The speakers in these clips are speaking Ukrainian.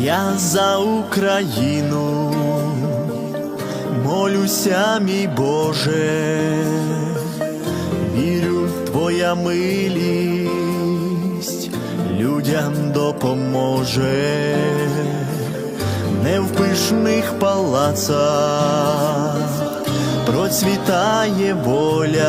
Я за Україну. Молюся, мій Боже, вірю, в Твоя милість. Людям допоможе, не в пишних палацах. Процвітає воля,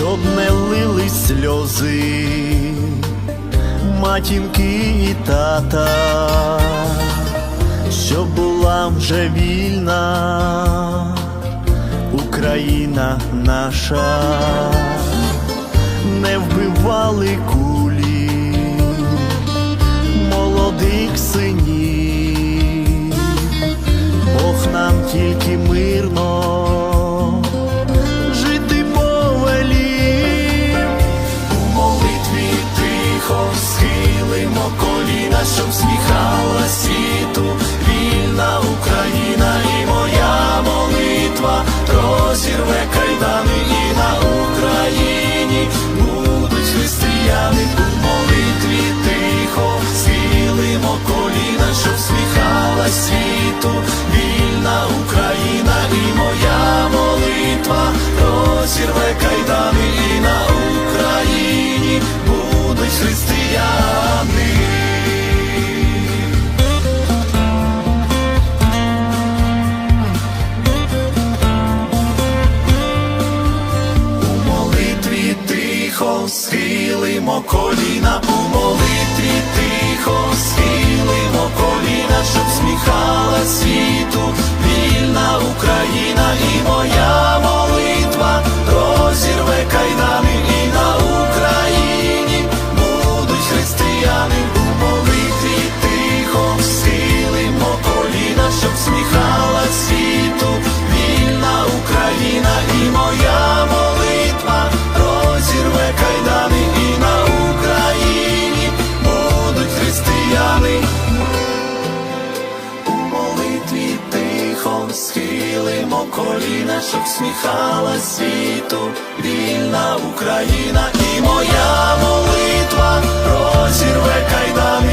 Щоб не лили сльози матінки і тата, щоб була вже вільна Україна наша, не вбивали кулі розірве кайдани і на Україні будуть християни. У молитві тихо схилимо коліна, у молитві тихо схилимо коліна, щоб сміхала світу, вільна Україна і моя молитва. Розірве кайдани